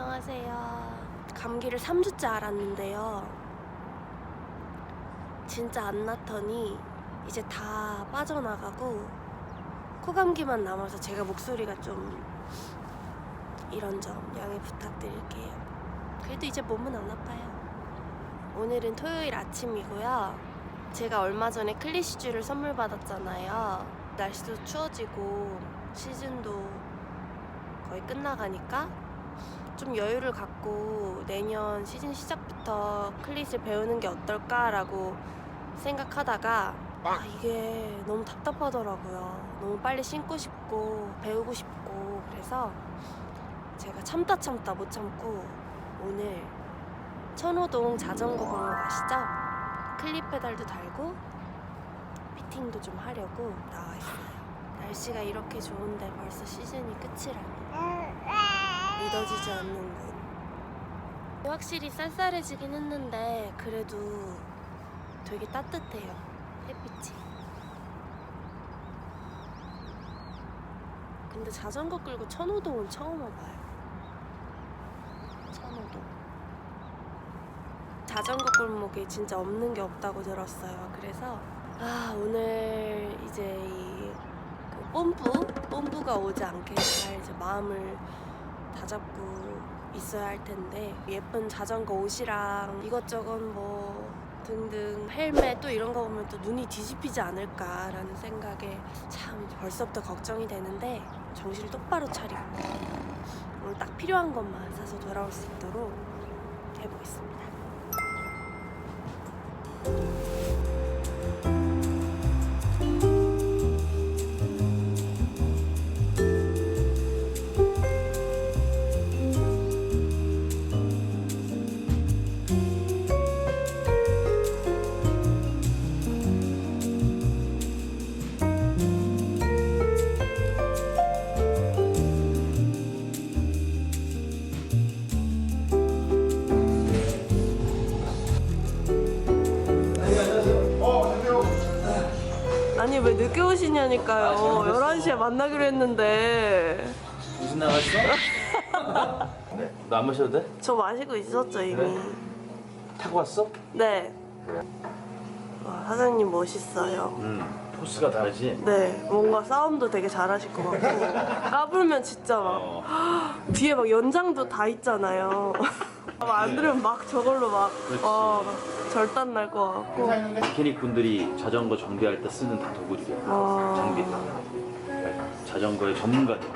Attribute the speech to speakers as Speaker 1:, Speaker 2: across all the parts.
Speaker 1: 안녕하세요. 감기를 3주째 앓았는데요. 진짜 안 났더니 이제 다 빠져나가고 코감기만 남아서 제가 목소리가 좀 이런 점 양해 부탁드릴게요. 그래도 이제 몸은 안 아파요. 오늘은 토요일 아침이고요. 제가 얼마 전에 클리시주를 선물 받았잖아요. 날씨도 추워지고 시즌도 거의 끝나가니까 좀 여유를 갖고 내년 시즌 시작부터 클릿을 배우는 게 어떨까라고 생각하다가 아 이게 너무 답답하더라고요. 너무 빨리 신고 싶고 배우고 싶고 그래서 제가 참다 참다 못 참고 오늘 천호동 자전거 공원 아시죠? 클립 페달도 달고 피팅도 좀 하려고 나와 있어요. 날씨가 이렇게 좋은데 벌써 시즌이 끝이라니 믿어지지 않는 군. 확실히 쌀쌀해지긴 했는데 그래도 되게 따뜻해요. 햇빛이. 근데 자전거 끌고 천호동은 처음 와봐요. 천호동. 자전거 골목에 진짜 없는 게 없다고 들었어요. 그래서 아 오늘 이제 이그 뽐뿌 뽐뿌가 오지 않게 잘 이제 마음을 다 잡고 있어야 할 텐데 예쁜 자전거 옷이랑 이것저것 뭐 등등 헬멧 또 이런 거 보면 또 눈이 뒤집히지 않을까라는 생각에 참 벌써부터 걱정이 되는데 정신을 똑바로 차리고 오늘 딱 필요한 것만 사서 돌아올 수 있도록 해보겠습니다. 늦게 오시냐니까요. 11시에 만나기로 했는데
Speaker 2: 무슨 나갔어? 네. 너안 마셔도 돼?
Speaker 1: 저 마시고 있었죠 이미.
Speaker 2: 타고 왔어?
Speaker 1: 네. 와, 사장님 멋있어요.
Speaker 2: 응. 포스가 다르지?
Speaker 1: 네, 뭔가 싸움도 되게 잘하실 것 같고 까불면 진짜 막
Speaker 2: 어.
Speaker 1: 뒤에 막 연장도 다 있잖아요. 막안 들으면 막 저걸로 막
Speaker 2: 그렇지.
Speaker 1: 어, 막 절단 날 것 같고.
Speaker 2: 메케닉 분들이 자전거 정비할 때 쓰는 다 도구들이야.
Speaker 1: 아.
Speaker 2: 장비. 자전거의 전문가들.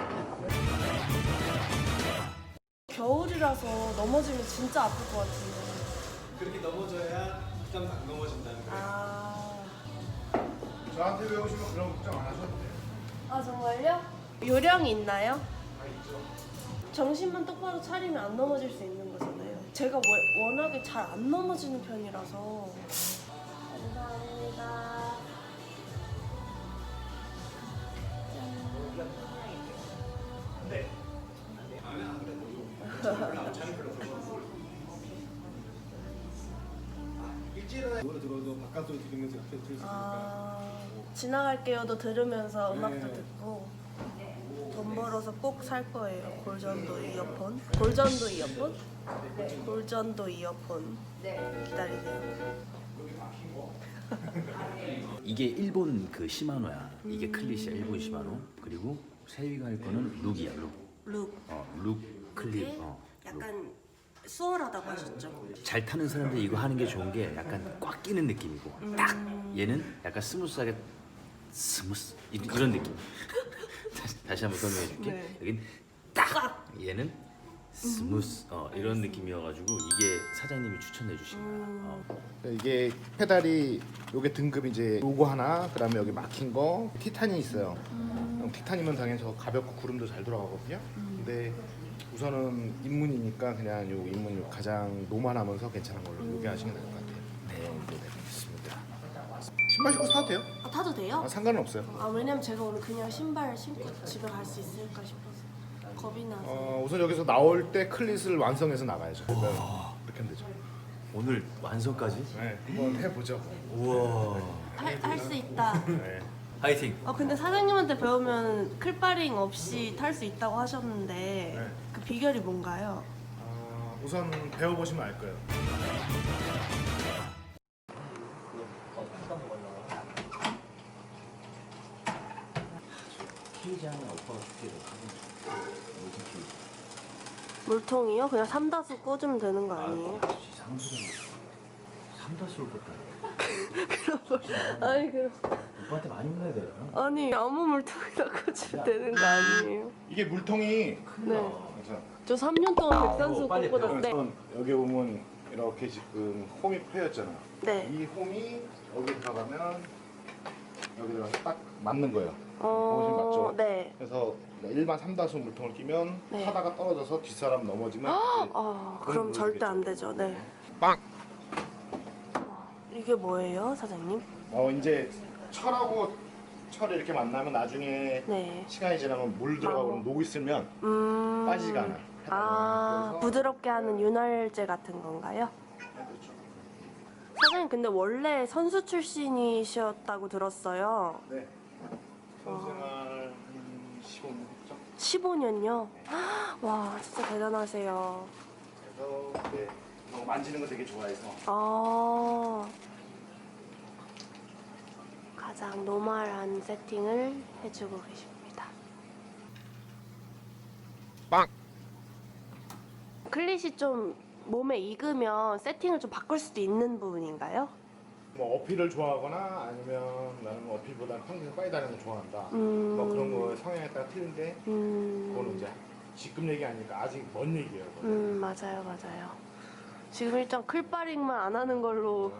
Speaker 1: 겨울이라서 넘어지면 진짜 아플 것 같은데.
Speaker 3: 그렇게 넘어져야 부담 안 넘어진다는 거예요.
Speaker 1: 아,
Speaker 3: 저한테 배우시면 그런 걱정 안 하셔도 돼요.
Speaker 1: 아 정말요? 요령이 있나요? 정신만 똑바로 차리면 안 넘어질 수 있는 거잖아요. 제가 워- 워낙에 잘 안 넘어지는 편이라서. 감사합니다.
Speaker 3: 노래 들어도 바깥으로 들으면서 옆에 들을 수 있으니까
Speaker 1: 아, 지나갈게요도 들으면서 음악도
Speaker 3: 네.
Speaker 1: 듣고 돈 벌어서 꼭 살 거예요. 골전도 이어폰. 골전도 이어폰? 골전도 이어폰. 기다리세요.
Speaker 2: 이게 일본 그 시마노야. 이게 클릿이야. 일본 시마노. 그리고 세위가 할 거는 룩이야. 룩.
Speaker 1: 룩.
Speaker 2: 어, 룩 클립.
Speaker 1: 이게
Speaker 2: 어, 룩.
Speaker 1: 약간 수월하다고 하셨죠?
Speaker 2: 잘 타는 사람들이 이거 하는 게 좋은 게 약간 꽉 끼는 느낌이고 딱 얘는 약간 스무스하게 스무스 이- 이런 느낌 다시, 다시 한번 설명해 줄게
Speaker 1: 네.
Speaker 2: 여긴 딱 얘는 스무스 어, 이런 느낌이어가지고 이게 사장님이 추천해 주신 거야 어.
Speaker 3: 이게 페달이 요게 등급 이제 요거 하나 그다음에 여기 막힌 거 티탄이 있어요. 그럼 티탄이면 당연히 저 가볍고 구름도 잘 돌아가거든요. 근데 우선은 입문이니까 그냥 요 입문 요 가장 노멀하면서 괜찮은 걸로 요게 하시면 될것 같아요. 네, 네, 좋습니다. 신발 신고 사도 돼요?
Speaker 1: 아, 타도 돼요?
Speaker 3: 아, 상관은 없어요.
Speaker 1: 아, 왜냐면 제가 오늘 그냥 신발 신고 집에 갈 수 있을까 싶어서. 겁이 나서.
Speaker 3: 어, 우선 여기서 나올 때 클릿을 완성해서 나가야죠. 그러니까 이렇게 하면 되죠.
Speaker 2: 오늘 완성까지
Speaker 3: 네, 한번 해보죠.
Speaker 2: 우와
Speaker 1: 할 수 있다.
Speaker 3: 네.
Speaker 2: 화이팅
Speaker 1: 어 근데 사장님한테 배우면 클바링 없이 탈 수 있다고 하셨는데
Speaker 3: 네.
Speaker 1: 그 비결이 뭔가요?
Speaker 3: 우선 배워보시면 알 거예요.
Speaker 2: 케이지 하나 오빠가 줄게.
Speaker 1: 물통이요? 그냥 삼다수 꽂으면 되는 거 아니에요?
Speaker 2: 상수는 삼다수를 꽂다.
Speaker 1: 아니 그럼
Speaker 2: 오빠한테 많이 혼나야 돼요.
Speaker 1: 아니 아무 물통에다 꽂으면 되는 거 아니에요?
Speaker 3: 이게 물통이
Speaker 1: 네.
Speaker 3: 그래서
Speaker 1: 저 3년 동안 백산수
Speaker 2: 어, 빨리
Speaker 1: 꽂았는데
Speaker 3: 우선 여기 보면 이렇게 지금 홈이 패였잖아.
Speaker 1: 네.
Speaker 3: 이 홈이 여기 들어가면 여기 들어가서 딱 맞는 거예요.
Speaker 1: 어,
Speaker 3: 맞죠?
Speaker 1: 네.
Speaker 3: 그래서 일반 삼다수 물통을 끼면
Speaker 1: 네.
Speaker 3: 하다가 떨어져서 뒷사람 넘어지면 이제
Speaker 1: 아, 그럼 절대. 안 되죠. 네.
Speaker 3: 빵!
Speaker 1: 이게 뭐예요, 사장님?
Speaker 3: 어 이제 철하고 철이 이렇게 만나면 나중에
Speaker 1: 네.
Speaker 3: 시간이 지나면 물 들어가고
Speaker 1: 아.
Speaker 3: 녹 있으면
Speaker 1: 음.
Speaker 3: 빠지지가 않아.
Speaker 1: 아,
Speaker 3: 그래서-
Speaker 1: 부드럽게 하는 윤활제 같은 건가요? 사장님 근데 원래 선수 출신이셨다고 들었어요.
Speaker 3: 네. 선생활 한 15년 했죠.
Speaker 1: 15년요? 와, 진짜 대단하세요.
Speaker 3: 그래서 네, 뭐 만지는 거 되게 좋아해서
Speaker 1: 아. 가장 노멀한 세팅을 해주고 계십니다.
Speaker 3: 빵!
Speaker 1: 클릿이 좀 몸에 익으면 세팅을 좀 바꿀 수도 있는 부분인가요?
Speaker 3: 뭐 어필을 좋아하거나 아니면 나는 뭐 어필보다 평균 빨리 다니는 걸 좋아한다.
Speaker 1: 음.
Speaker 3: 뭐 그런 거 성향에 따라 틀린데
Speaker 1: 음.
Speaker 3: 그거는 이제 지금 얘기 아니니까 아직 먼 얘기예요. 그거는.
Speaker 1: 음, 맞아요, 맞아요. 지금 일단 클바링만 안 하는 걸로.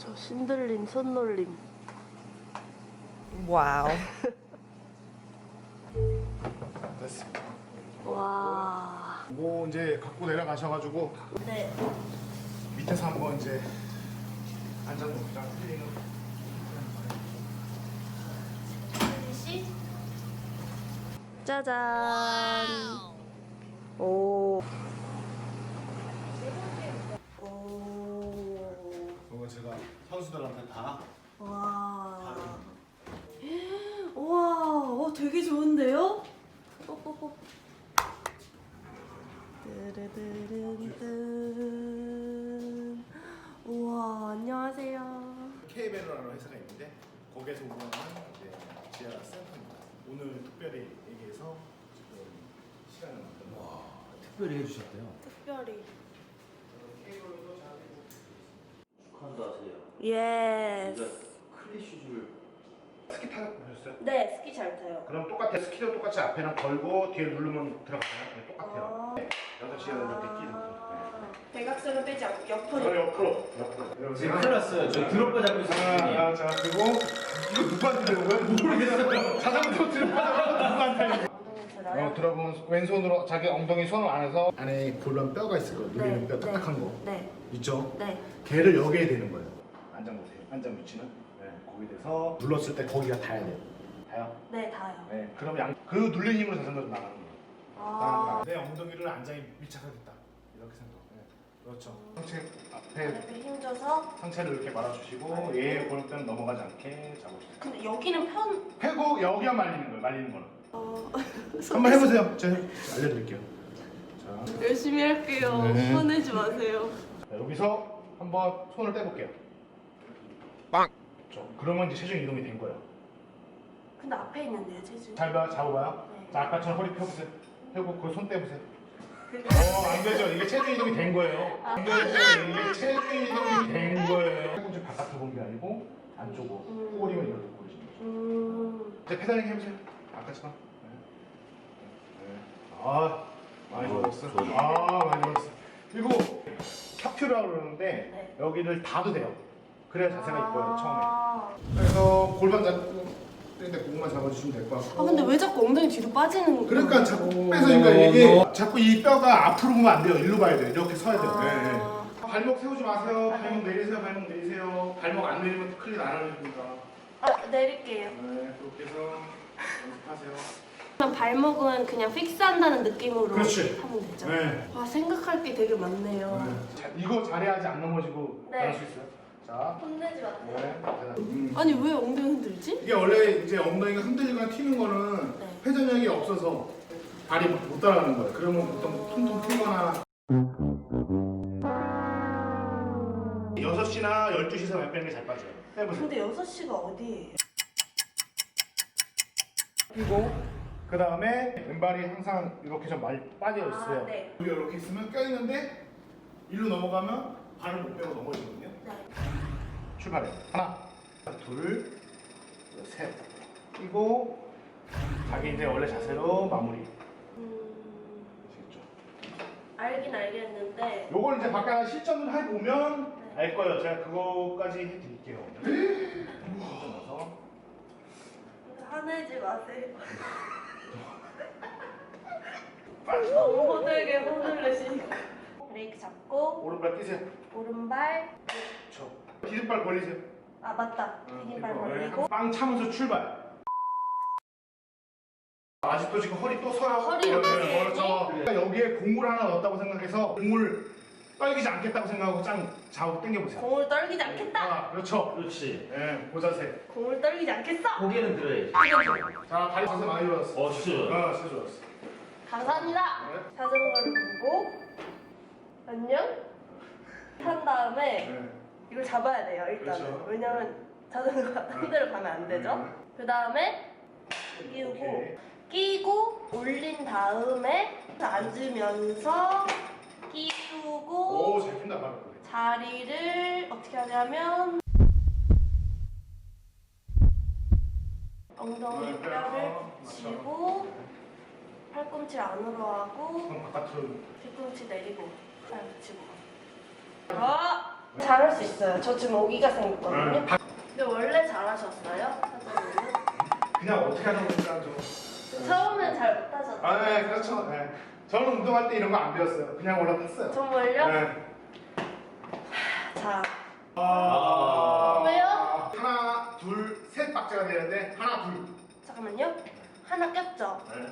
Speaker 1: 저 신들림, 손놀림.
Speaker 4: Wow.
Speaker 3: 됐습니다.
Speaker 1: 와.
Speaker 3: 뭐 이제 갖고 내려가셔가지고
Speaker 1: 네.
Speaker 3: 밑에서 한번 이제 안전노트랑 필링을
Speaker 1: 씨. 짜잔. 오. 오.
Speaker 3: 선수들한테 다
Speaker 1: 와. 와, 어, 되게 좋은데요? 뽀뽀뽀. 우와, 안녕하세요.
Speaker 3: K베르라는 회사가 있는데 거기에서 운영하는 이제 지하 센터입니다. 오늘 특별히 얘기해서 지금 시간을 거.
Speaker 2: 특별히 해주셨대요.
Speaker 1: 특별히.
Speaker 2: 축하 한다 하세요.
Speaker 1: 예.
Speaker 2: 진짜 클리 슈즈를
Speaker 3: 스키 타고 보셨어요?
Speaker 1: 네, 스키 잘 타요.
Speaker 3: 그럼 똑같아요. 스키도 똑같이 앞에는 걸고 뒤에 누르면 들어가요. 네, 똑같아요. 네. 6시간 이렇게 끼는 거.
Speaker 1: 대각선을 빼지 않고
Speaker 3: 네.
Speaker 1: 옆으로.
Speaker 3: 저 옆으로. 옆으로.
Speaker 2: 지금 큰일 났어요. 저 드롭바 잡고 있어요.
Speaker 3: 자, 자, 그리고 이거 누구한테 배운 거야? 모르겠어요. 자전거 들어가서 누구한테 어, 들어보면 왼손으로 자기 엉덩이 손을 안에서 안에 골반 뼈가 있을 거예요. 누리는 뼈 딱딱한 거
Speaker 1: 네,
Speaker 3: 있죠?
Speaker 1: 네.
Speaker 3: 걔를 여기에 대는 거예요. 안장 보세요. 안장 위치는 네, 거기 대서 눌렀을 때 거기가 닿아야 돼요. 닿아요?
Speaker 1: 네, 다요.
Speaker 3: 네. 그럼 양, 그 눌린 힘으로 자전거 나가는 거예요.
Speaker 1: 아.
Speaker 3: 내 엉덩이를 안장에 밀착하겠다. 이렇게 생각. 네. 그렇죠. 상체 앞에
Speaker 1: 이렇게 힘줘서.
Speaker 3: 상체를 이렇게 말아주시고 얘 골반뼈는 넘어가지 않게 잡아주세요.
Speaker 1: 근데 여기는 편.
Speaker 3: 패고 여기가 말리는 거예요. 말리는 거는.
Speaker 1: 어.
Speaker 3: 한번 해보세요. 제가 알려드릴게요. 자,
Speaker 1: 열심히 할게요.
Speaker 3: 네.
Speaker 1: 화내지 마세요.
Speaker 3: 자, 여기서 한번 손을 떼볼게요. 빵. 저 그러면 이제 체중 이동이 된 거예요.
Speaker 1: 근데 앞에 있는데요, 체중.
Speaker 3: 잘 봐, 잡아봐요.
Speaker 1: 네.
Speaker 3: 자, 아까처럼 허리 펴보세요. 펴고 그 손 떼보세요. 어, 안 되죠. 이게 체중 이동이 된 거예요. 안 되죠. 이게 체중 이동이 된 거예요. 팔꿈치 바깥으로 보는 게 아니고 안쪽으로.
Speaker 1: 음.
Speaker 3: 꼬리만 이렇게 고르시는 거죠.
Speaker 1: 음.
Speaker 3: 이제 페달링 해보세요. 아까처럼. 아, 많이.
Speaker 2: 좋아요.
Speaker 3: 아, 많이 좋았어. 그리고 척추라고 그러는데
Speaker 1: 네.
Speaker 3: 여기를 닫도 돼요. 그래야 자세가 이뻐요, 처음에.
Speaker 1: 아.
Speaker 3: 그래서 골반 잡고 근데 공만 잡아주시면 될 것 같고.
Speaker 1: 아, 근데 왜 자꾸 엉덩이 뒤로 빠지는
Speaker 3: 그러니까 자꾸
Speaker 1: 거예요?
Speaker 3: 뺏으니까 이게 자꾸 이 뼈가 앞으로 보면 안 돼요. 일로 봐야 돼요. 이렇게 서야 돼요.
Speaker 1: 아.
Speaker 3: 네, 네. 발목 세우지 마세요. 발목 내리세요. 발목 내리세요. 발목 안 내리면 클릿 안 하는 겁니다.
Speaker 1: 아, 내릴게요.
Speaker 3: 네, 그렇게 해서 연습하세요.
Speaker 1: 발목은 그냥 픽스한다는 느낌으로
Speaker 3: 그렇지.
Speaker 1: 하면 되죠.
Speaker 3: 네.
Speaker 1: 아 생각할 게 되게 많네요.
Speaker 3: 자, 이거 잘해야지 안 넘어지고
Speaker 1: 네.
Speaker 3: 잘할 수 있어요. 자,
Speaker 1: 혼내지 마세요.
Speaker 3: 네. 음.
Speaker 1: 아니 왜 엉덩이 흔들지?
Speaker 3: 이게 원래 이제 엉덩이가 흔들리거나 튀는 거는
Speaker 1: 네.
Speaker 3: 회전력이 없어서 발이 못 따라가는 거예요. 그러면 보통 퉁퉁 튀거나 6시나 12시에서 발 빼는 게 잘 빠져요. 해보세요.
Speaker 1: 근데 6시가 어디예요?
Speaker 3: 그리고 그 다음에 왼발이 항상 이렇게 좀 많이 빠져 있어요.
Speaker 1: 아, 네.
Speaker 3: 여기 이렇게 있으면 껴 있는데 일로 넘어가면 발을 못 빼고 넘어지거든요.
Speaker 1: 네.
Speaker 3: 출발해. 하나, 둘, 셋. 그리고 자기 이제 원래 자세로 마무리.
Speaker 1: 음,
Speaker 3: 아시겠죠?
Speaker 1: 알긴 알겠는데
Speaker 3: 요걸 이제 밖에 실전을 해보면 알 거예요. 제가 그거까지 해드릴게요.
Speaker 1: 화내지 마세요. 너무 호들게 혼을 내시니까. 브레이크 잡고
Speaker 3: 오른발 끼세요.
Speaker 1: 오른발
Speaker 3: 그렇죠. 디딤발 벌리세요.
Speaker 1: 아 맞다 디딤발 벌리고
Speaker 3: 빵 차면서 출발. 아직도 지금 허리 또 서요.
Speaker 1: 허리
Speaker 3: 네,
Speaker 1: 또
Speaker 3: 그렇죠. 그러니까 여기에 공을 하나 넣었다고 생각해서 공을 떨기지 않겠다고 생각하고 짱 좌우 당겨보세요.
Speaker 1: 공을 떨기지 않겠다.
Speaker 3: 아, 그렇죠.
Speaker 2: 그렇지.
Speaker 3: 예, 고자세.
Speaker 1: 공을 떨기지 않겠어.
Speaker 2: 고개는 들어야지.
Speaker 3: 자, 다리 자세 많이 좋았어.
Speaker 2: 어, 진짜.
Speaker 3: 아, 진짜 좋았어.
Speaker 1: 감사합니다.
Speaker 3: 네.
Speaker 1: 자전거를 보고 안녕 한 다음에
Speaker 3: 네.
Speaker 1: 이걸 잡아야 돼요 일단은
Speaker 3: 그렇죠.
Speaker 1: 왜냐면 자전거가 딴 데로 가면 안 되죠. 그 다음에 끼우고
Speaker 3: 오케이.
Speaker 1: 끼고 올린 다음에 앉으면서 끼우고
Speaker 3: 오, 잘 핀다, 바로.
Speaker 1: 자리를 어떻게 하냐면 엉덩이 뼈를 쥐고 팔꿈치 안으로 하고
Speaker 3: 손 바깥으로.
Speaker 1: 뒤꿈치 내리고 팔 붙이고 아! 잘할 수 있어요 저 지금 오기가 생겼거든요
Speaker 3: 네.
Speaker 1: 근데 원래 잘하셨어요? 사장님은?
Speaker 3: 그냥 어떻게 하다 보니까 좀.
Speaker 1: 처음엔 잘 못하셨죠?
Speaker 3: 아, 네, 그렇죠. 네. 저는 운동할 때 이런 거 안 배웠어요. 그냥 올라탔어요.
Speaker 1: 정말요?
Speaker 3: 네.
Speaker 1: 자
Speaker 3: 아.
Speaker 1: 왜요?
Speaker 3: 하나, 둘, 셋 박자가 되는데 하나, 둘.
Speaker 1: 잠깐만요 하나 꼈죠?
Speaker 3: 네.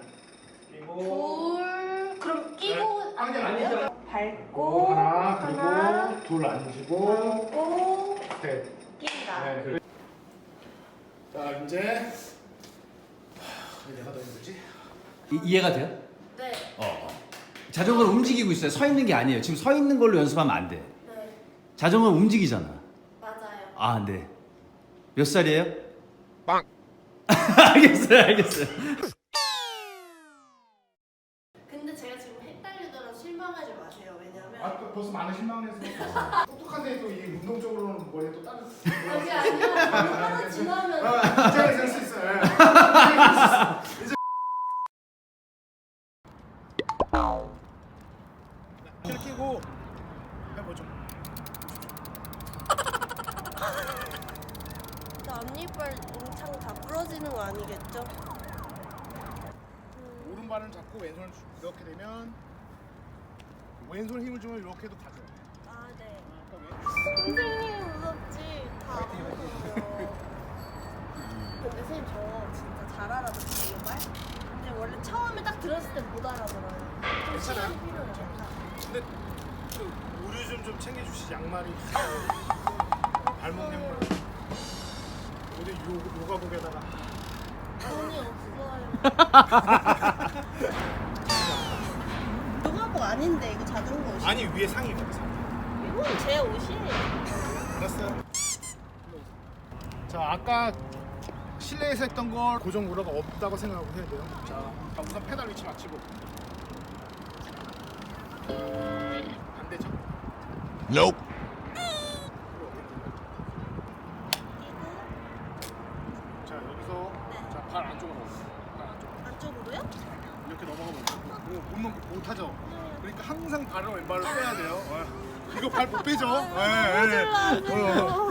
Speaker 3: 그리고
Speaker 1: 둘 그럼 끼고
Speaker 3: 네. 아니,
Speaker 1: 앉으면
Speaker 3: 아니죠.
Speaker 1: 밟고
Speaker 3: 하나, 그리고
Speaker 1: 하나
Speaker 3: 둘 앉으시고
Speaker 1: 밟고
Speaker 3: 셋.
Speaker 1: 끼다
Speaker 3: 네. 자, 이제 하, 내가 더 힘들지?
Speaker 4: 이, 이해가 돼요?
Speaker 1: 네,
Speaker 4: 어, 어. 자전거를 움직이고 있어요. 서 있는 게 아니에요. 지금 서 있는 걸로 연습하면 안 돼.
Speaker 1: 네
Speaker 4: 자전거 움직이잖아.
Speaker 1: 맞아요
Speaker 4: 아, 네. 몇 살이에요? 빵. 알겠어요, 알겠어요.
Speaker 1: 근데 제가 지금 헷갈리더라도 실망하지 마세요 왜냐면
Speaker 3: 아, 또 벌써 많은 실망을 했어. 똑똑한데 또 이 운동 쪽으로는 머리 또 다른.
Speaker 1: 그게 아니라 하나 지나면
Speaker 3: 아, 이제 될수 있어요. 예. 이제 키고 해보죠.
Speaker 1: 저 앞니빨 웅창 다 부러지는 거 아니겠죠?
Speaker 3: 오른발은 잡고 왼손을 이렇게 되면 왼손 힘을 주면 이렇게도 가죠.
Speaker 1: 아 네. 선생님 무섭지. 다 아프고요. 근데 선생님 저 진짜 잘 알아듣거든요 말? 근데 원래 처음에 딱 들었을 때 못 알아들어요. 좀 시간이 필요해요.
Speaker 3: 근데 그 우유 좀좀 챙겨주시지. 양말이 발목 양말. 어디 요 요가복에다가.
Speaker 1: 돈이 없어요 아닌데 이거 자전거 옷이
Speaker 3: 아니 위에 상의 입어 상의
Speaker 1: 이건 제 옷이에요
Speaker 3: 알았어요. 자 아까 실내에서 했던 걸 고정 우라가 없다고 생각하고 해야 돼요. 자, 자, 우선 페달 위치 맞추고 반대죠.
Speaker 5: Nope.
Speaker 3: 자 여기서 자, 발 안쪽으로 발 안쪽
Speaker 1: 안쪽으로요?
Speaker 3: 이렇게 넘어가면 못, 못, 못 하죠. 그러니까 항상 발을 왼발로 빼야 돼요. 어. 빼죠. 예, 예. 어.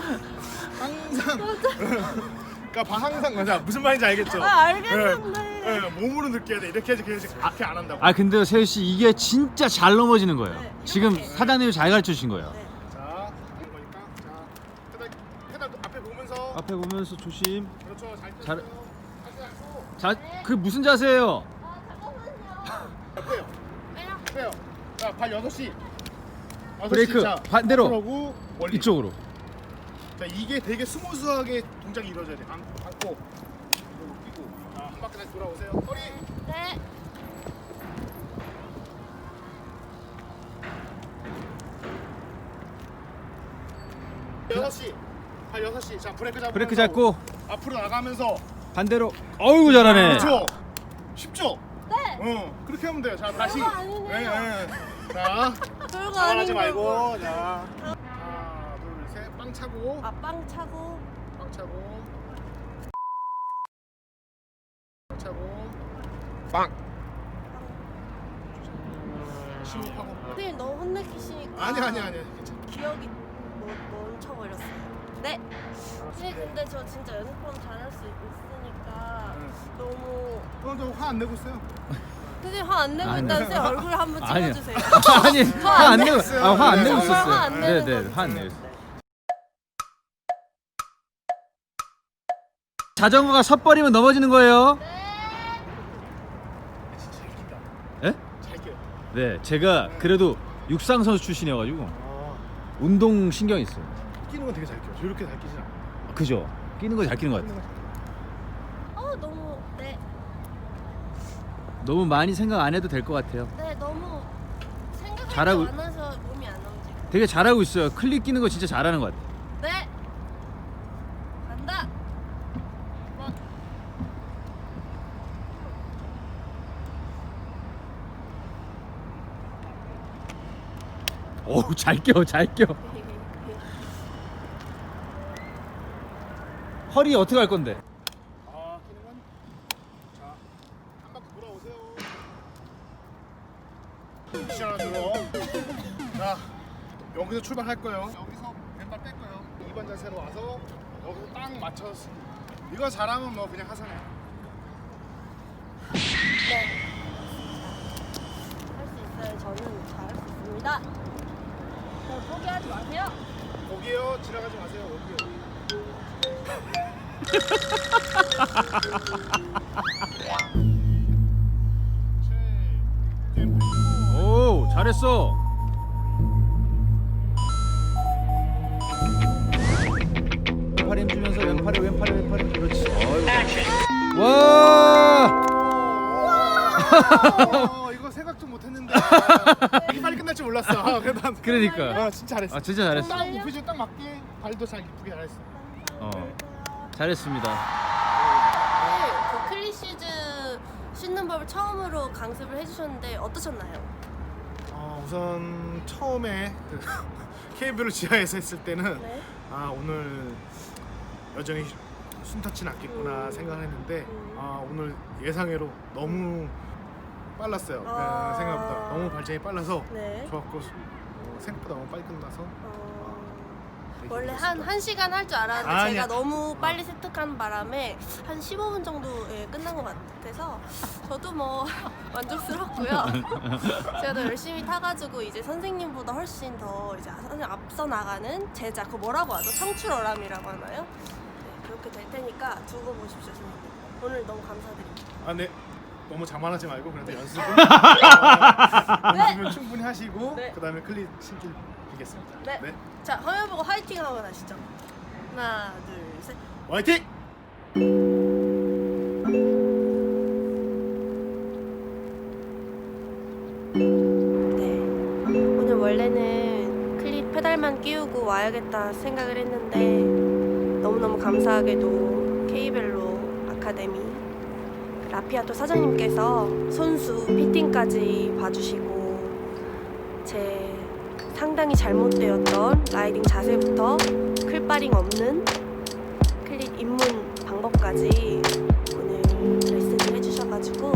Speaker 3: 항상. 그러니까 발 항상 맞아. 무슨 말인지 알겠죠?
Speaker 1: 아, 알겠는데.
Speaker 3: 예, 예, 몸으로 느껴야 돼. 이렇게 해야지 그래야지 그렇게 안 한다고.
Speaker 4: 아, 근데 세유 씨 이게 진짜 잘 넘어지는 거예요.
Speaker 1: 네,
Speaker 4: 지금
Speaker 1: 이렇게.
Speaker 4: 사장님이 잘 가르쳐 주신 거예요.
Speaker 1: 네.
Speaker 3: 자, 이런 거니까. 자, 페달 페달 앞에 보면서
Speaker 4: 앞에 보면서 조심.
Speaker 3: 그렇죠. 잘
Speaker 4: 잘-
Speaker 3: 잘 하지 않고
Speaker 4: 자, 그 무슨 자세예요?
Speaker 3: 빼요. 빼요. 자, 발 6시. 여섯
Speaker 4: 브레이크,
Speaker 3: 시, 자,
Speaker 4: 반대로.
Speaker 3: 앞으로고.
Speaker 4: 이쪽으로.
Speaker 3: 자, 이게 되게 스무스하게 동작이 이루어져야 돼. 안, 안고. 끼고. 자, 한 바퀴 다시 돌아오세요. 허리.
Speaker 1: 네.
Speaker 3: 여섯 시. 발 6시. 자, 브레이크 잡고.
Speaker 4: 브레이크 잡고
Speaker 3: 앞으로 나가면서.
Speaker 4: 반대로. 어이구 잘하네.
Speaker 3: 그렇죠. 쉽죠?
Speaker 1: 네.
Speaker 3: 응. 그렇게 하면 돼요. 자, 다시.
Speaker 1: 별거 아니네요.
Speaker 3: 네, 네. 자,
Speaker 1: 별 거
Speaker 3: 자만하지
Speaker 1: 아닌
Speaker 3: 말고.
Speaker 1: 거.
Speaker 3: 자. 하나, 둘, 셋. 빵 차고.
Speaker 1: 아 빵 차고.
Speaker 3: 빵 차고. 빵 차고. 빵. 심호흡하고.
Speaker 1: 선생님 너무 혼내키시니까.
Speaker 3: 아니 아니 아니. 괜찮아.
Speaker 1: 기억이 멈- 멈춰버렸어요. 네. 선생님 근데 저 진짜 연습하면 잘할 수 있으니까
Speaker 3: 응.
Speaker 1: 너무
Speaker 3: 오늘도 화안 내고 있어요.
Speaker 1: 선생님 화안 내고. 일단 선생님 얼굴 한번
Speaker 4: 아니요.
Speaker 1: 찍어주세요.
Speaker 4: 아니, 화 안 내고, 아, 화 안 내고
Speaker 1: 정말
Speaker 4: 있었어요.
Speaker 1: 화안
Speaker 4: 네,
Speaker 1: 내는
Speaker 4: 네,
Speaker 1: 건지.
Speaker 4: 화안 내고 있어요. 자전거가 섣버리면 넘어지는 거예요.
Speaker 3: 껴요.
Speaker 4: 네, 제가 그래도 육상 선수 출신이어가지고
Speaker 3: 아,
Speaker 4: 운동 신경 있어요.
Speaker 3: 끼는 건 되게 잘 껴요. 저렇게 잘 끼지 않아.
Speaker 4: 그죠? 끼는 거 잘 끼는 것 같아요.
Speaker 1: 어 너무 네.
Speaker 4: 너무 많이 생각 안 해도 될 것 같아요.
Speaker 1: 네 너무
Speaker 4: 잘하고-
Speaker 1: 게 많아서 몸이 안 움직여.
Speaker 4: 되게 잘하고 있어요. 클릭 끼는 거 진짜 잘하는 것 같아요.
Speaker 1: 네. 간다.
Speaker 4: 어우, 잘 껴, 잘 껴. 허리 어떻게 할 건데?
Speaker 3: 출발할 거예요. 여기서 왼발 뺄 거예요. 2번 자세로 와서 여기서 딱 맞춰서. 이거 잘하면 뭐 그냥 하산해.
Speaker 1: 네. 할 수 있어요. 저는 잘 할 수 있습니다. 저 포기하지 마세요.
Speaker 3: 거기요. 지나가지 마세요. 여기요.
Speaker 4: 오, 잘했어. 어,
Speaker 3: 이거 생각도 못했는데 이렇게 빨리 끝날 줄 몰랐어. 그래도 난-
Speaker 4: 그러니까.
Speaker 3: 아, 진짜 잘했어.
Speaker 4: 아, 진짜 잘했어.
Speaker 3: 딱 높이줄 딱 맞게 발도 잘 이쁘게 잘했어.
Speaker 4: 어. 잘했습니다.
Speaker 1: 네, 그 클리시즈 신는 법을 처음으로 강습을 해주셨는데 어떠셨나요?
Speaker 3: 어, 우선 처음에 그 케이블을 지하에서 했을 때는
Speaker 1: 네.
Speaker 3: 아 오늘 여전히 순탄치 않겠구나
Speaker 1: 음.
Speaker 3: 생각을 했는데
Speaker 1: 음.
Speaker 3: 아 오늘 예상외로 너무 빨랐어요. 네,
Speaker 1: 아.
Speaker 3: 생각보다 너무 발전이 빨라서
Speaker 1: 네.
Speaker 3: 좋았고 어, 생각보다 너무 빨리 끝나서
Speaker 1: 어,
Speaker 3: 되게
Speaker 1: 원래
Speaker 3: 좋았습니다.
Speaker 1: 한 1시간 할 줄 알았는데
Speaker 3: 아니야.
Speaker 1: 제가 너무 빨리 습득한 바람에 한 15분 정도에 끝난 것 같아서 저도 뭐 만족스럽고요. 제가 더 열심히 타가지고 이제 선생님보다 훨씬 더 이제 선생님 앞서 나가는 제자 그 뭐라고 하죠? 청출어람이라고 하나요? 네, 그렇게 될 테니까 두고 보십시오 선생님. 오늘 너무 감사드립니다.
Speaker 3: 아, 네. 너무 자만하지 말고 그래도 연습은 어, 연습은 충분히 하시고
Speaker 1: 네.
Speaker 3: 그다음에 클릿 신길 빌겠습니다.
Speaker 1: 네. 자 화면 보고 화이팅 하고 가시죠. 하나 둘 셋.
Speaker 3: 화이팅!
Speaker 1: 네. 오늘 원래는 클립 페달만 끼우고 와야겠다 생각을 했는데 너무너무 감사하게도 케이벨로 아카데미 그 라피아토 사장님께서 손수 피팅까지 봐주시고 제 상당히 잘못되었던 라이딩 자세부터 클바링 없는 클립 입문 방법까지 오늘 레슨을 해주셔가지고